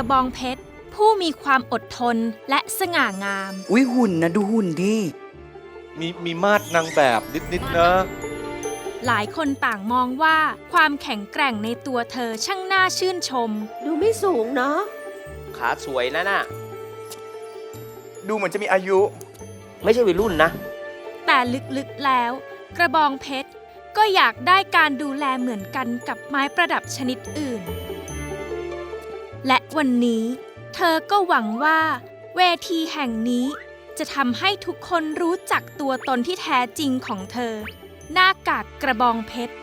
ระบองเพชร ผู้มีความอดทนและสง่างาม อุ้ยหุ่นนะดูหุ่นดิมีมีมาดนางแบบนิดๆนะ หลายคนต่างมองว่าความแข็งแกร่งในตัวเธอช่างน่าชื่นชม ดูไม่สูงเนาะขาสวยนะน่ะ ดูเหมือนจะมีอายุ ไม่ใช่วัยรุ่นนะ แต่ลึกๆแล้ว กระบองเพชร ก็อยากได้การดูแลเหมือนกันกับไม้ประดับชนิดอื่น และวันนี้ เธอก็หวังว่า เวทีแห่งนี้ จะทำให้ทุกคนรู้จักตัวตนที่แท้จริงของเธอ หน้ากากกระบองเพชร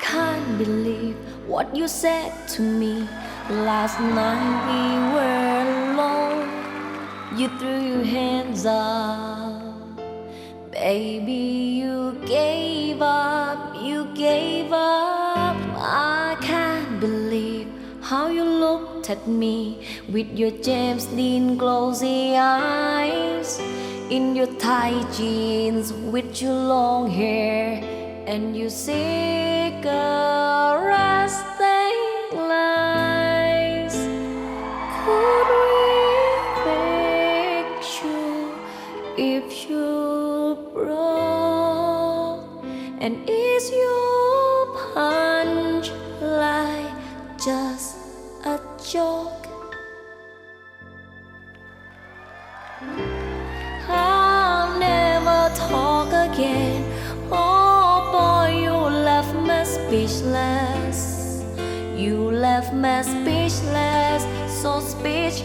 can't believe what you said to me last night. We were alone. You threw your hands up, baby. You gave up. You gave up. I can't believe how you looked at me with your James Dean glossy eyes in your tight jeans with your long hair and your cigarette stained lies. Could we fix you if you broke? And is your punch line just a joke? Me speechless, so speechless.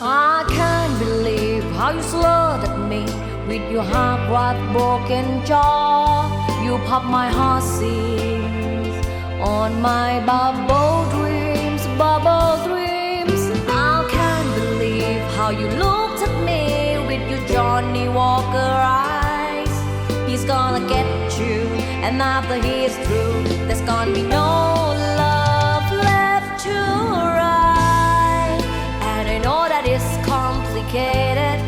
I can't believe how you slurred at me with your half right broken jaw. You pop my heart seams on my bubble dreams, bubble dreams. I can't believe how you looked at me with your Johnny Walker eyes. He's gonna get and after he's through, there's gonna be no love left to write. And I know that it's complicated,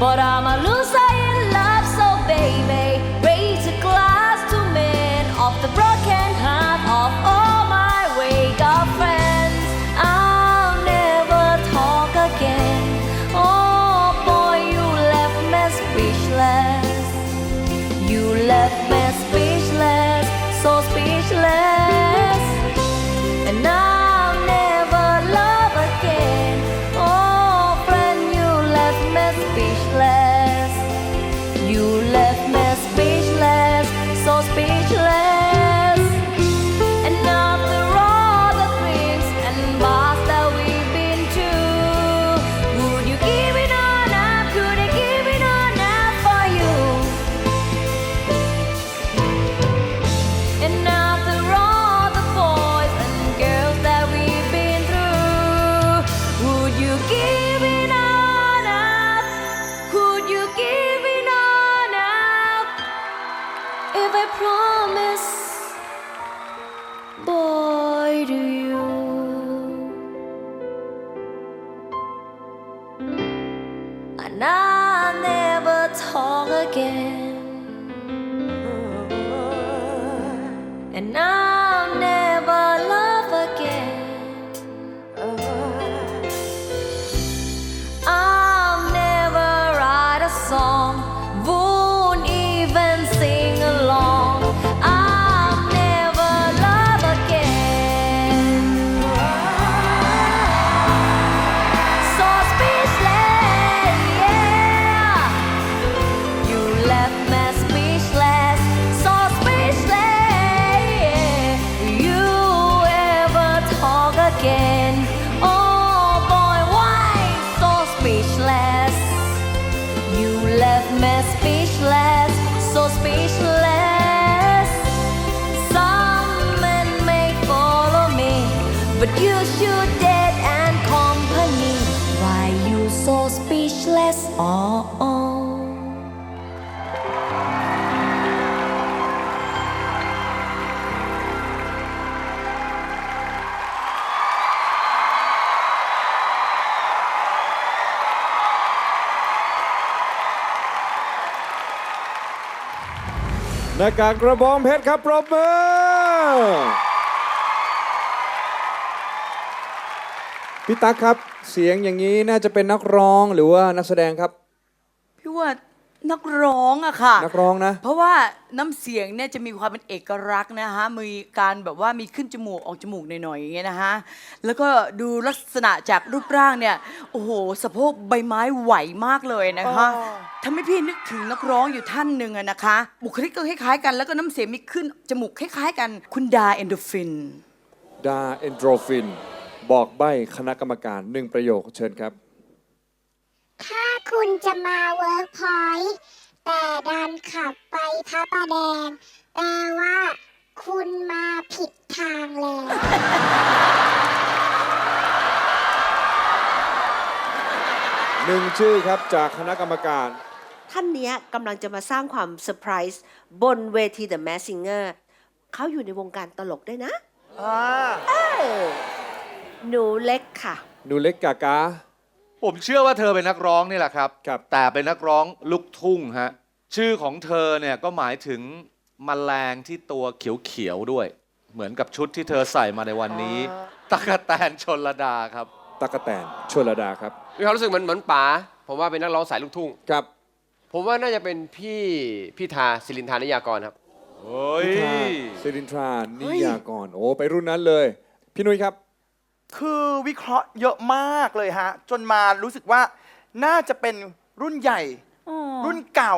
but I'm a loser in love, so baby, raise a glass to men of the broken heart of all my wake up friends. I'll never talk again. Oh boy, you left me speechless. You left me so speechless. หน้ากากกระบองเพชรครับปรบมือพี่ตั๊กครับ เสียงอย่างนี้น่าจะเป็นนักร้องหรือว่านักแสดงครับ พี่ว่า นักร้องอะค่ะ นักร้องนะ เพราะว่าน้ำเสียงเนี่ยจะมีความเป็นเอกลักษณ์นะคะ มีการแบบว่ามีขึ้นจมูกออกจมูกหน่อยๆอย่างเงี้ยนะคะ แล้วก็ดูลักษณะจากรูปร่างเนี่ย โอ้โหสะโพกใบไม้ไหวมากเลยนะคะทำให้พี่นึกถึงนักร้องอยู่ท่านหนึ่งอะนะคะ บุคลิกก็คล้ายๆ กันแล้วก็น้ำเสียงมีขึ้นจมูกคล้าย ๆ กัน คุณดาเอนโดฟิน ดาเอนโดรฟิน บอกใบ้คณะกรรมการหนึ่งประโยคเชิญครับ ถ้าคุณจะมาเวิร์กพอยต์แต่ดันขับไปพระประแดง แปลว่า คุณมาผิดทางแล้ว หนึ่งชื่อครับจากคณะกรรมการ ท่านเนี้ยกำลังจะมาสร้างความเซอร์ไพรส์บนเวที The Mask Singer เขาอยู่ในวงการตลกด้วยนะ เออ หนูเล็กค่ะ หนูเล็กกากา ผมเชื่อว่าเธอเป็นนักร้องนี่แหละครับครับ แต่เป็นนักร้องลูกทุ่งฮะ ชื่อของเธอเนี่ยก็หมายถึงมแมลงที่ตัวเขียวๆด้วย เหมือนกับชุดที่เธอใส่มาในวันนี้ตะกะแตนชนระดาครับตะกะแตนชลดาครับมีความรู้สึกเหมือนเหมือนป๋าผมว่าเป็นนักร้องสายลูกทุ่งครับ ผมว่าน่าจะเป็นพี่พี่ทาสิรินทานิยากรครับโอ้ยสิรินทรานิยากรโอ้ไปรุ่นนั้นเลย พี่นุ้ยครับ คือวิเคราะห์เยอะมากเลยฮะ จนมารู้สึกว่าน่าจะเป็นรุ่นใหญ่รุ่นเก่า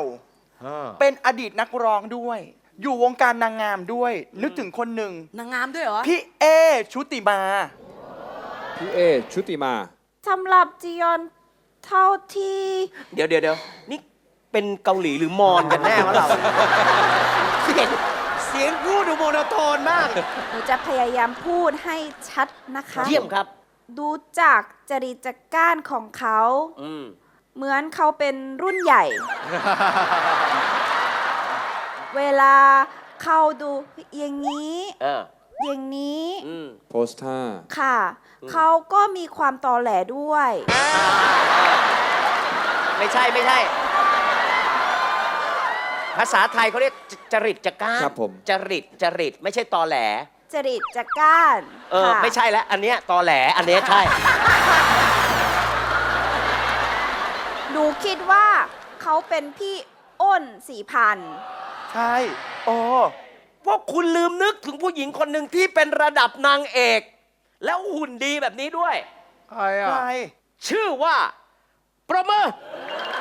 เป็นอดีตนักร้องด้วย อยู่วงการนางงามด้วย นึกถึงคนหนึ่งนางงามด้วยเหรอ พี่เอชุติมา พี่เอชุติมา สำหรับจียอนเท่าที่เดี๋ยวเดี๋ยวเดี๋ยวนี่เป็นเกาหลีหรือมอญกันแน่วะเราเสียงเสียงพูดดูโมโนโทนมาก หนูจะพยายามพูดให้ชัดนะคะ เยี่ยมครับ ดูจากจริตจักก้านของเขา อืมเหมือนเขาเป็นรุ่นใหญ่ เวลาเขาดูอย่างนี้ เอออย่างนี้ อืมโพสท่าค่ะ เขาก็มีความตอแหลด้วย ไม่ใช่ไม่ใช่ ภาษาไทยเขาเรียกจจริตจักร้านครับผม จริตจริตไม่ใช่ตอแหล จริตจักก้านเออ ค่ะไม่ใช่แล้ว อันเนี้ยตอแหล อันเนี้ยใช่ หนูคิดว่าเขาเป็นพี่อ้นสีพันธุ์ใช่โอ้พวกคุณลืมนึกถึงผู้หญิงคนหนึ่งที่เป็นระดับนางเอก แล้วหุ่นดีแบบนี้ด้วย ใครอะใช่ชื่อว่า ประเมอ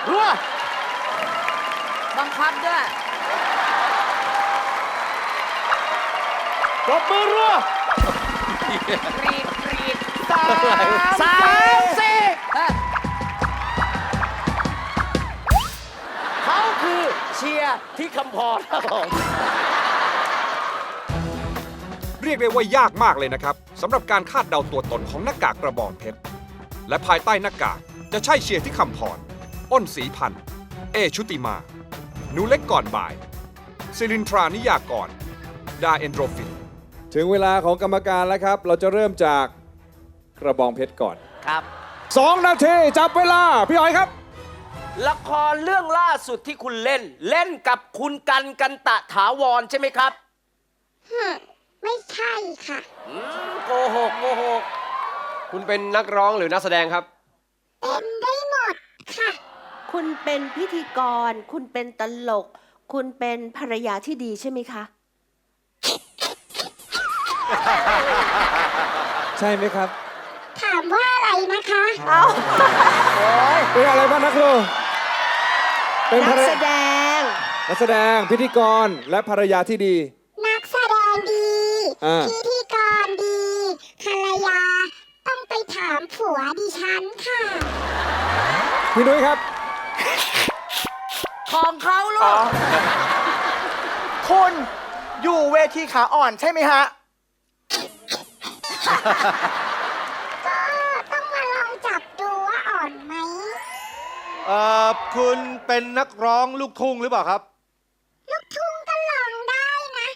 รัว บังคับด้วยปรบมือรัวรีดรีดสามสี่เขาคือเชียร์ที่คำพรครับผม เรียกได้ว่ายากมากเลยนะครับสำหรับการคาดเดาตัวตนของหน้ากากกระบองเพชร และภายใต้หน้ากากจะใช่เชียร์ที่คำพร อ้นสีพันธ์ เอชุติมา หนูเล็กก่อนบ่ายซิลินทรานิยากรดาเอนโดรฟิน ถึงเวลาของกรรมการแล้วครับ เราจะเริ่มจากกระบองเพชรก่อน ครับ 2 นาทีจับเวลา พี่หอยครับ ละครเรื่องล่าสุดที่คุณเล่น เล่นกับคุณกันกันตะถาวรใช่ไหมครับไม่ใช่ค่ะ อืมโกหกโกหกคุณเป็นนักร้องหรือนักแสดงครับ เป็นได้หมดค่ะ คุณเป็นพิธีกร คุณเป็นตลก คุณเป็นภรรยาที่ดีใช่ไหมคะ ใช่ไหมครับ ถามว่าอะไรนะคะ เอาเป็นอะไรบ้างนะครูเป็นนัภรกรแสยาดง นักแสดงพิธีกรและภรรยาที่ดี นักแสดงดี อ่า พิธีกรดี ภรรยา ต้องไปถามผัวดิฉันค่ะ พี่นุ้ยครับ ของเขาลูอ๋อกคุณอยู่เวทีขาอ่อนใช่ไหมฮะอก็ต้องมาลองจับดูว่าอ่อนไหม เอ่อคุณเป็นนักร้องลูกทุ่งหรือเปล่าครับ ลูกทุ่งก็ลองได้นะ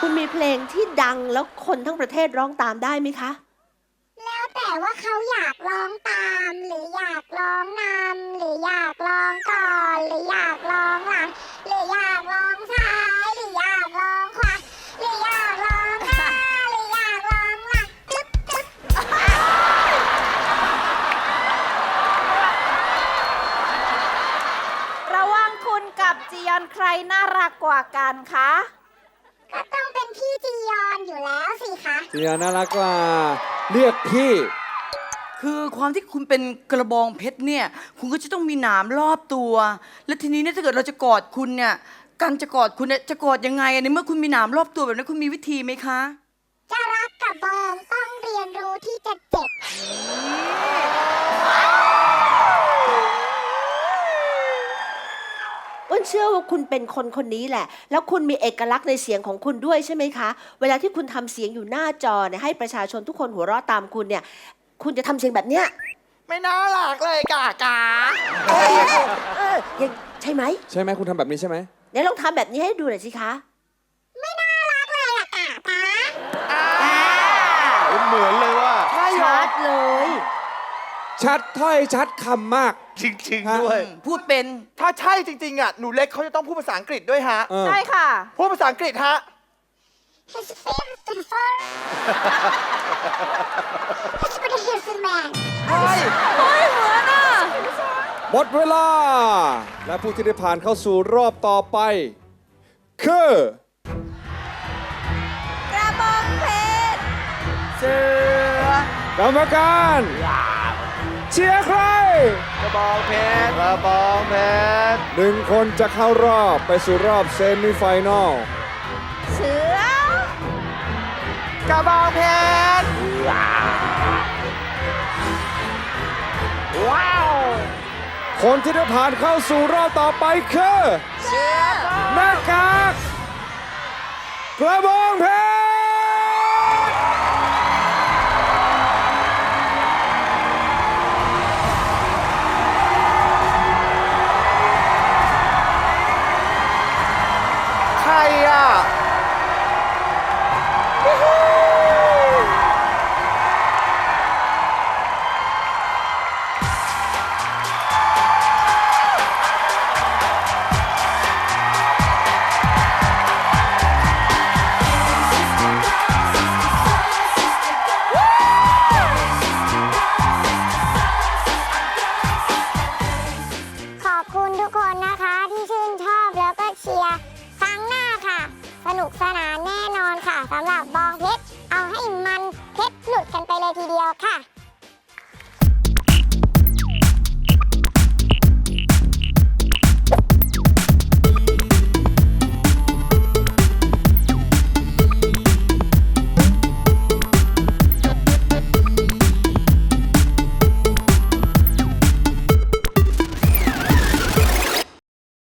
คุณมีเพลงที่ดังแล้วคนทั้งประเทศร้องตามได้ไหมคะแล้ วแต่ว่าเขาอยากร้องตาม หรืออยากร้องนำหรืออยากร้องก่อน หรืออยากร้องหลัง หรืออยากร้องซ้ายหรืออยากร้องขวาหรืออยากร้องหน้าหรืออยากร้องหลังจึ๊บจึ๊บระหว่างคุณกับจียอนใครน่ารักกว่ากันคะ ก็ต้องเป็นพี่จียอนอยู่แล้วสิคะจียอนน่ารักกว่า เรียกพี่ คือความที่คุณเป็นกระบองเพชรเนี่ย คุณก็จะต้องมีหนามรอบตัว และทีนี้เนี่ยถ้าเกิดเราจะกอดคุณเนี่ยการจะกอดคุณเนี่ยจะกอดยังไงในเมื่อคุณมีหนามรอบตัวแบบนี้คุณมีวิธีไหมคะ จะรักกับบองต้องเรียนรู้ที่จะเจ็บ อ้นเชื่อว่าคุณเป็นคนคนนี้แหละ แล้วคุณมีเอกลักษณ์ในเสียงของคุณด้วยใช่ไหมคะ เวลาที่คุณทำเสียงอยู่หน้าจอเนี่ยให้ประชาชนทุกคนหัวเราะตามคุณเนี่ย คุณจะทำเสียงแบบเนี้ยไม่น่ารักเลยกากาเออยังใช่ไหมใช่ไหมคุณทำแบบนี้ใช่ไหมไหนลองทำแบบนี้ให้ดูหน่อยสิคะไม่น่ารักเลยอะกาตาเหมือนเลยว่าใช่เหรอชัดเลย ชัดถ้อยชัดคำมาก จริงๆด้วย พูดเป็น ถ้าใช่จริง ๆอะหนูเล็กเขาจะต้องพูดภาษาอังกฤษด้วยฮะเออใช่ค่ะ พูดภาษาอังกฤษฮะ His favorite is for It's for the Hilton Man ใช่หมดเวลา และผู้ที่ได้ผ่านเข้าสู่รอบต่อไป คือ กระบองเพชรเสือกรรมการเชียร์ใครกระบองเพชรกระบองเพชรหนึ่งคนจะเข้ารอบไปสู่รอบเซมิไฟแนลเสือ กระบองเพชรว้าว คนที่ได้ผ่านเข้าสู่รอบต่อไปคือหน้ากากกระบองเพชร สำหรับบองเพชรเอาให้มันเพชรหลุดกันไปเลยทีเดียวค่ะ